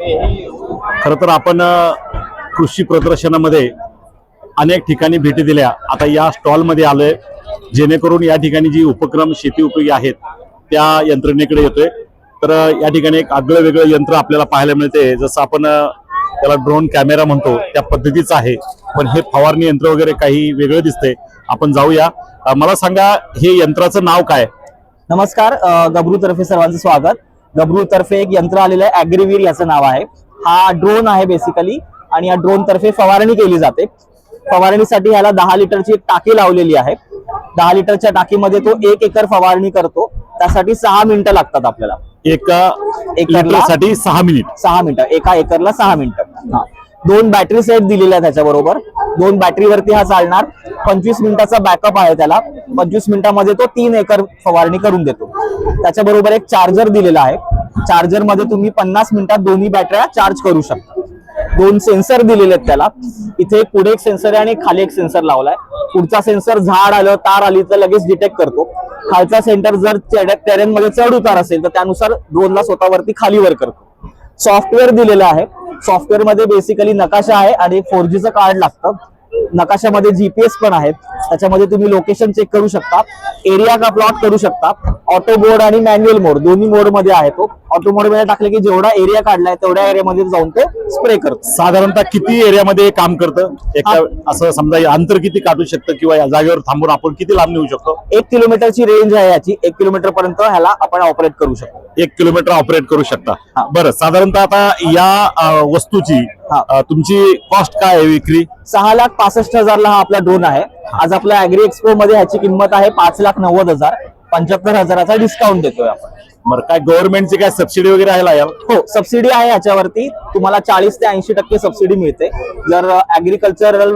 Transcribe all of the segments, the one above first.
खर तर आपण कृषी प्रदर्शनामध्ये अनेक ठिकाणी भेटी दिल्या. आता या स्टॉलमध्ये आलोय. जेणेकरून या ठिकाणी जी उपक्रम शेती उपयोगी आहेत त्या यंत्रणेकडे येतोय. तर या ठिकाणी एक आगळं वेगळं यंत्र आपल्याला पाहायला मिळते. जसं आपण त्याला ड्रोन कॅमेरा म्हणतो त्या पद्धतीचं आहे. पण हे फवारणी यंत्र वगैरे काही वेगळं दिसतंय. आपण जाऊया. मला सांगा हे यंत्राचं नाव काय? नमस्कार गबरू तर्फे सर्वांचं स्वागत. गबरू तर्फे एक यंत्र आलेलं आहे अॅग्रीवीर याचं नाव आहे. हा ड्रोन आहे बेसिकली आणि या ड्रोन तर्फे फवारणी केली जाते. फवारणीसाठी ह्याला दहा लिटरची एक टाकी लावलेली आहे. दहा लिटरच्या टाकीमध्ये तो एक एकर फवारणी करतो. त्यासाठी सहा मिनिटं लागतात आपल्याला. एका एकरला? लिटरसाठी सहा मिनिट. सहा मिनिटं. एका एकरला सहा मिनिटं. हा. दोन बॅटरी सेट दिलेल्या आहेत त्याच्याबरोबर. दोन बॅटरीवरती हा चालणार. पंचवीस मिनिटाचा बॅकअप आहे त्याला. पंचवीस मिनिटामध्ये तो तीन एकर फवारणी करून देतो. त्याच्याबरोबर एक चार्जर दिलेला आहे. चार्जरमध्ये तुम्ही पन्नास मिनिटात दोन्ही बॅटऱ्या चार्ज करू शकता. दोन सेन्सर दिलेले आहेत त्याला. इथे पुढे एक सेन्सर आहे आणि खाली एक सेन्सर लावलाय. पुढचा सेन्सर झाड आलं तार आली तर लगेच डिटेक्ट करतो. खालचा सेंटर जर टेरेन मध्ये चढ उतार असेल तर त्यानुसार ड्रोनला स्वतःवरती खाली वर करतो. सॉफ्टवेअर दिलेलं आहे. सॉफ्टवेअरमध्ये बेसिकली नकाशा आहे आणि फोर जीचं कार्ड लागतं. नकाशामध्ये जीपीएस पण आहेत. त्याच्यामध्ये तुम्ही लोकेशन चेक करू शकता. एरिया का प्लॉट करू शकता ऑटो मोड आणि मॅन्युअल मोड दोन्ही मोडमध्ये आहे तो. ऑटो मोडमध्ये टाकले की जेवढा एरिया काढलाय तेवढ्या एरियामध्ये जाऊन तो स्प्रे करतो. साधारणतः किती एरियामध्ये काम करतं? एका असं समजा अंतर किती काढू शकतं किंवा या जागेवर थांबून आपण किती लांब नेऊ शकतो? एक किलोमीटरची रेंज आहे याची. एक किलोमीटर पर्यंत ह्याला आपण ऑपरेट करू शकतो. एक किलोमीटर ऑपरेट करू शकता. बरं साधारणतः आता या वस्तूची तुमची कॉस्ट काय आहे विक्री? सहा लाख पासष्ट हजारला हा आपला ड्रोन आहे. आज आपल्या अॅग्री एक्सपो मध्ये ह्याची किंमत आहे पाच लाख नव्वद हजार. पंच्याहत्तर हजाराचा डिस्काउंट देतोय आपण. बरं काय गव्हर्नमेंटची काय सबसिडी वगैरे आहे यार हो सबसिडी आहे याच्यावरती तुम्हाला चाळीस ते ऐंशी टक्के सबसिडी मिळते. जर ऍग्रिकल्चरल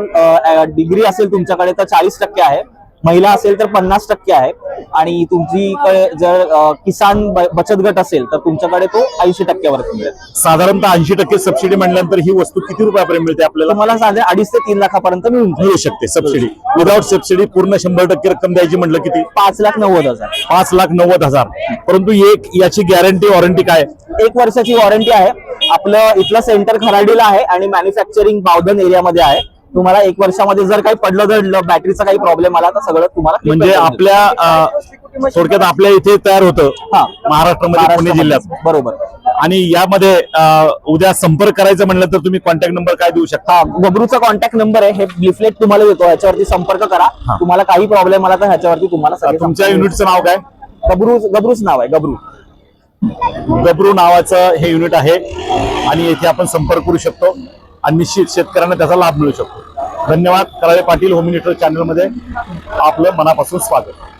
डिग्री असेल तुमच्याकडे तर चाळीस टक्के आहे. महिला असेल तर पन्नास टक्के आहे आणि तुमची जर किसान बचत गट असेल तर तुमच्याकडे तो ऐंशी टक्क्यावरती मिळेल. साधारणतः ऐंशी टक्के सबसिडी म्हणल्यानंतर ही वस्तू किती रुपयापर्यंत मिळते आपल्याला? तुम्हाला साधे अडीच ते तीन लाखापर्यंत मिळून मिळू शकते सबसिडी विदाउट सबसिडी पूर्ण शंभर टक्के रक्कम द्यायची म्हटलं किती? पाच लाख नव्वद हजार. पाच लाख नव्वद हजार. परंतु एक याची गॅरंटी वॉरंटी काय? एक वर्षाची वॉरंटी आहे. आपलं इथलं सेंटर खराडीला आहे आणि मॅन्युफॅक्चरिंग बावधन एरियामध्ये आहे. तुम्हाला एक वर्षामध्ये जर काही पडलं जडलं बॅटरीचा काही प्रॉब्लेम आला तर सगळं तुम्हाला म्हणजे आपल्या थोडक्यात आपल्या इथे तयार होतं हा. महाराष्ट्रामध्ये पुणे. जिल्ह्यात. बरोबर. आणि यामध्ये उद्या संपर्क करायचं म्हणलं तर तुम्ही कॉन्टॅक्ट नंबर काय देऊ शकता? गबरूचा कॉन्टॅक्ट नंबर आहे हे लिफलेट तुम्हाला देतो ह्याच्यावरती संपर्क करा. तुम्हाला काही प्रॉब्लेम आला तर ह्याच्यावरती तुम्हाला सगळे तुमच्या युनिटचं नाव काय. गबरू गबरूच नाव आहे गबरू. गबरू नावाचं हे युनिट आहे. आणि येथे आपण संपर्क करू शकतो. आणि निश्चित शेतकऱ्यांना त्याचा लाभ मिळू शकतो. धन्यवाद. कराळे पाटील होम चॅनलमध्ये आपलं मनापासून स्वागत.